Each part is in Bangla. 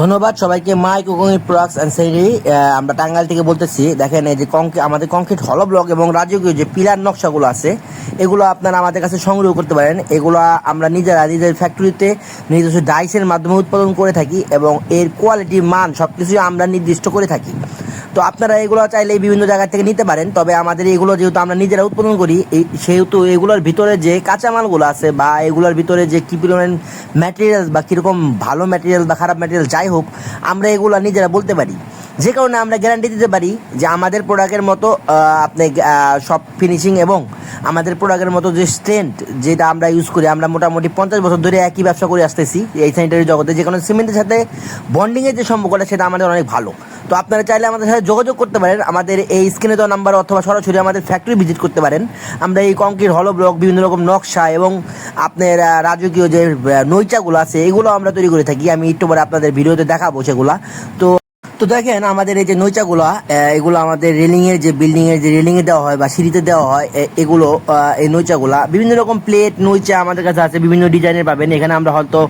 ধন্যবাদ সবাইকে, মাইক ওগঙ্গি প্রোডাক্টস অ্যান্ড সেরি। আমরা টাঙ্গাইল থেকে বলতেছি, দেখেন এই যে কংক্রিট, আমাদের কংক্রিট হল ব্লক এবং রাজকীয় যে পিলার নকশাগুলো আছে, এগুলো আপনারা আমাদের কাছে সংগ্রহ করতে পারেন। এগুলো আমরা নিজেরা নিজের ফ্যাক্টরিতে নিজস্ব ডাইসের মাধ্যমে উৎপাদন করে থাকি এবং এর কোয়ালিটি মান সব কিছুই আমরা নির্দিষ্ট করে থাকি। তো আপনারা এগুলো চাইলে বিভিন্ন জায়গা থেকে নিতে পারেন। তবে আমাদের এগুলো যেহেতু আমরা নিজেরা উৎপাদন করি সেহেতু এগুলোর ভিতরে যে কাঁচামালগুলো আছে বা এগুলোর ভিতরে যে কী পরিমাণ ম্যাটেরিয়ালস বা কীরকম ভালো ম্যাটেরিয়াল বা খারাপ ম্যাটেরিয়াল যাই হোক, আমরা এগুলো নিজেরা বলতে পারি। যে কারণে আমরা গ্যারান্টি দিতে পারি যে আমাদের প্রোডাক্টের মতো আপনি সব ফিনিশিং এবং আমাদের প্রোডাক্টের মতো যে স্ট্রেন্থ যেটা আমরা ইউজ করি, আমরা মোটামুটি পঞ্চাশ বছর ধরে একই ব্যবসা করে আসতেছি এই স্যানিটারি জগতে। যে কোনো সিমেন্টের সাথে বন্ডিংয়ের যে সম্পর্কটা, সেটা আমাদের অনেক ভালো। তো আপনারা চাইলে আমাদের সাথে যোগাযোগ করতে পারেন। আমাদের এই স্ক্রিনে দেওয়া নাম্বার অথবা সরাসরি আমাদের ফ্যাক্টরি ভিজিট করতে পারেন। আমরা এই কংক্রিট হলো ব্লক বিভিন্ন রকম নকশা এবং আপনার রাজকীয় যে নৈচাগুলো আছে, এগুলো আমরা তৈরি করে থাকি। আমি একটু পরে আপনাদের ভিডিওতে দেখাবো সেগুলা। তো তো দেখেন আমাদের এই যে নৈচাগুলো এগুলো আমাদের রেলিং এর যে বিল্ডিং এর যে রেলিং এ দেওয়া হয় বা সিঁড়িতে দেওয়া হয় এগুলো এই নৈচাগুলা। বিভিন্ন রকম প্লেট নৈচা আমাদের কাছে আছে, বিভিন্ন ডিজাইনের পাবেন। এখানে আমরা হয়তো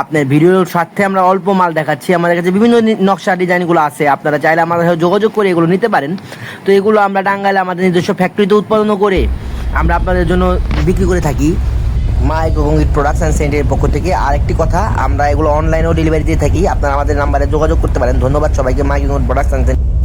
আপনার ভিডিওর স্বার্থে আমরা অল্প মাল দেখাচ্ছি। আমাদের কাছে বিভিন্ন নকশা ডিজাইনগুলো আছে। আপনারা চাইলে আমাদের সাথে যোগাযোগ করে এগুলো নিতে পারেন। তো এগুলো আমরা টাঙ্গাইলে আমাদের নিজস্ব ফ্যাক্টরিতে উৎপাদন করে আমরা আপনাদের জন্য বিক্রি করে থাকি। মাইক এবং ইট প্রোডাকশন সেন্টারের পক্ষ থেকে আরেকটি কথা। আমরা এগুলো অনলাইনেও ডেলিভারি দিয়ে থাকি। আপনারা আমাদের নাম্বারে যোগাযোগ করতে পারেন। ধন্যবাদ সবাইকে মাইক এবং প্রোডাকশন সেন্টার